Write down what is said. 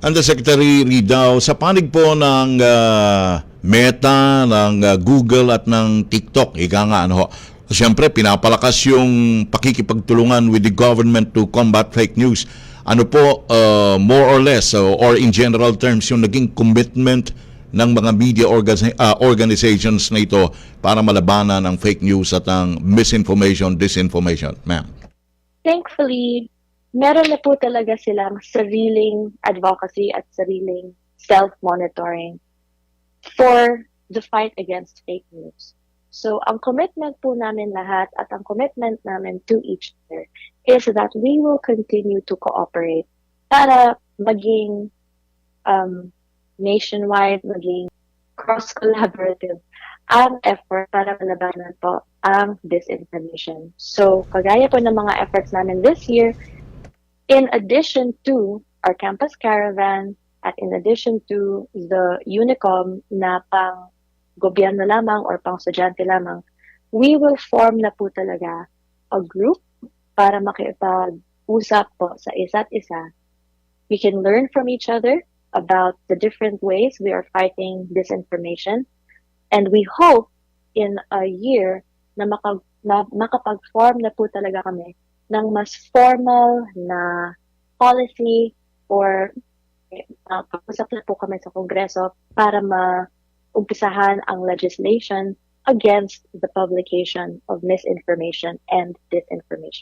Undersecretary Ridao, sa panig po ng ah, Meta, ng ah, Google at ng TikTok, ika nga, ano ho, siyempre pinapalakas yung pakikipagtulungan with the government to combat fake news. Ano po, ah, more or less, uh, or in general terms, yung naging commitment ng mga media organi- ah, organizations na ito para malabanan ang fake news at ang misinformation, disinformation, ma'am? thankfully, meron na po talaga silang sariling advocacy at sariling self-monitoring for the fight against fake news. So, ang commitment po namin lahat at ang commitment namin to each other is that we will continue to cooperate para maging um, nationwide, maging cross-collaborative ang effort para malabanan po ang disinformation. So, kagaya po ng mga efforts namin this year, in addition to our campus caravan at in addition to the Unicom na pang gobyerno lamang or pang estudyante lamang, we will form na po talaga a group para makipag-usap po sa isa't isa. We can learn from each other about the different ways we are fighting disinformation. And we hope in a year na, maka, na makapag-form na po talaga kami ng mas formal na policy or uh, na po kami sa Kongreso para maumpisahan ang legislation against the publication of misinformation and disinformation.